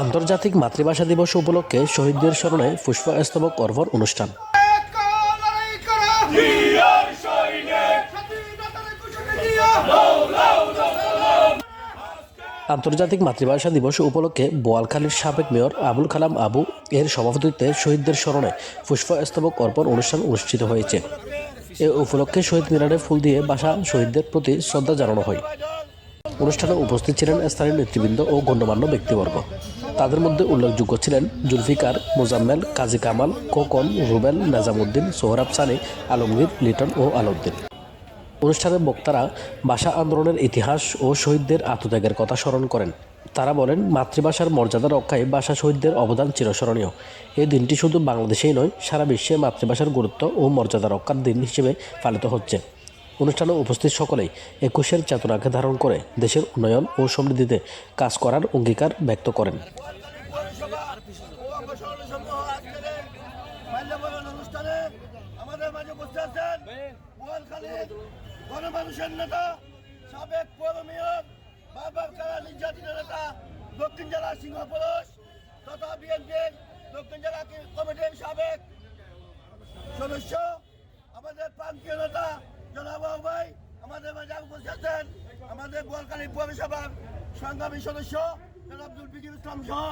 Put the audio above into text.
আন্তর্জাতিক মাতৃভাষা দিবস উপলক্ষে শহীদদের স্মরণে পুষ্পস্তবক অর্পণ অনুষ্ঠান। আন্তর্জাতিক মাতৃভাষা দিবস উপলক্ষে বোয়ালখালীর সাবেক মেয়র আবুল কালাম আবু এর সভাপতিত্বে শহীদদের স্মরণে পুষ্পস্তবক অর্পণ অনুষ্ঠান অনুষ্ঠিত হয়েছে। এ উপলক্ষে শহীদ মিনারে ফুল দিয়ে বাসা শহীদদের প্রতি শ্রদ্ধা জানানো হয়। অনুষ্ঠানে উপস্থিত ছিলেন স্থানীয় নেতৃবৃন্দ ও গণ্যমান্য ব্যক্তিবর্গ। তাদের মধ্যে উল্লেখযোগ্য ছিলেন জুলফিকার, মোজাম্মেল, কাজী কামাল কোকন রুবেল, নাজামুদ্দিন, সোহরাব সানি, আলমগীর, লিটন ও আলাউদ্দিন। অনুষ্ঠানে বক্তারা ভাষা আন্দোলনের ইতিহাস ও শহীদদের আত্মত্যাগের কথা স্মরণ করেন। তারা বলেন, মাতৃভাষার মর্যাদা রক্ষায় ভাষা শহীদদের অবদান চিরস্মরণীয়। এই দিনটি শুধু বাংলাদেশেই নয়, সারা বিশ্বে মাতৃভাষার গুরুত্ব ও মর্যাদা রক্ষার দিন হিসেবে পালিত হচ্ছে। অনুষ্ঠানে উপস্থিত সকলেই একুশের চেতনাকে ধারণ করে দেশের উন্নয়ন ও সমৃদ্ধিতে কাজ করার অঙ্গীকার ব্যক্ত করেন। মাঝে সাবেক দক্ষিণ জেলা তথা দক্ষিণ জেলা সাবেক সদস্য আমাদের প্রান্তীয় নেতা জনাব ভাই আমাদের মাঝে বসেছেন আছেন আমাদের বোয়ালখালী পৌরসভার সংগ্রামী সদস্য আব্দুল ইসলাম সহ।